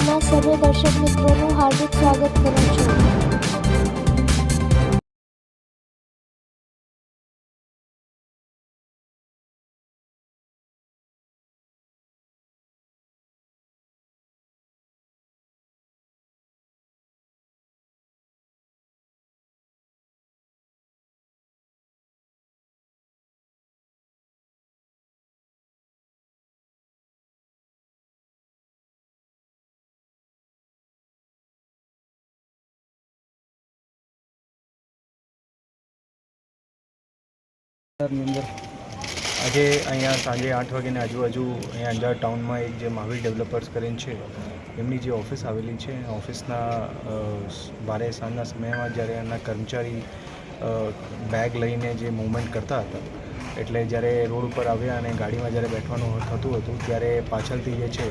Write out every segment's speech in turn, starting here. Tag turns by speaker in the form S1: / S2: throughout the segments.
S1: સર્વે દર્શક મિત્રોનું હાર્દિક સ્વાગત કરું છું.
S2: ની અંદર? આજે અહીંયા સાંજે આઠ વાગ્યાની આજુબાજુ અહીંયા અંજાર ટાઉનમાં એક જે મહાવીર ડેવલપર્સ કરીને છે, એમની જે ઓફિસ આવેલી છે, ઓફિસના બારે સાંજના સમયમાં જ્યારે એમના કર્મચારી બેગ લઈને જે મૂવમેન્ટ કરતા હતા, એટલે જ્યારે રોડ ઉપર આવ્યા અને ગાડીમાં જ્યારે બેઠવાનું થતું હતું, ત્યારે પાછળથી જે છે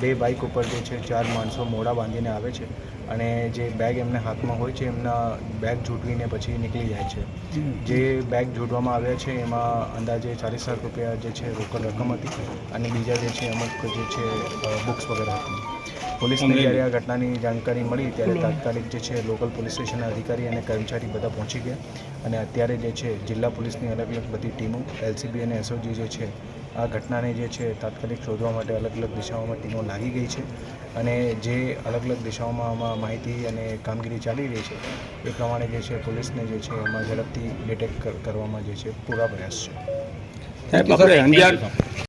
S2: બે બાઇક ઉપર જે છે, ચાર માણસો મોડા બાંધીને આવે છે અને જે બેગ એમના હાથમાં હોય છે, એમના બેગ ઝૂંટવીને પછી નીકળી જાય છે. જે બેગ જોડવામાં આવ્યા છે, એમાં અંદાજે ચાલીસ લાખ રૂપિયા જે છે, રોકડ રકમ હતી અને બીજા જે છે, અમુક જે છે બુક્સ વગેરે હતી. પોલીસને જ્યારે આ ઘટનાની જાણકારી મળી ત્યારે તાત્કાલિક જે છે લોકલ પોલીસ સ્ટેશનના અધિકારી અને કર્મચારી બધા પહોંચી ગયા અને અત્યારે જે છે જિલ્લા પોલીસની અલગ અલગ બધી ટીમો એલસીબી અને એસઓજી જે છે આ ઘટનાને જે છે તાત્કાલિક શોધવા માટે અલગ અલગ દિશાઓમાં ટીમો લાગી ગઈ છે અને જે અલગ અલગ દિશાઓમાં આમાં માહિતી અને કામગીરી ચાલી રહી છે એ પ્રમાણે જે છે પોલીસને જે છે એમાં ઝડપથી ડિટેક્ટ કરવામાં જે છે પૂરા પ્રયાસ છે.
S3: સાહેબ આપણે અંજાર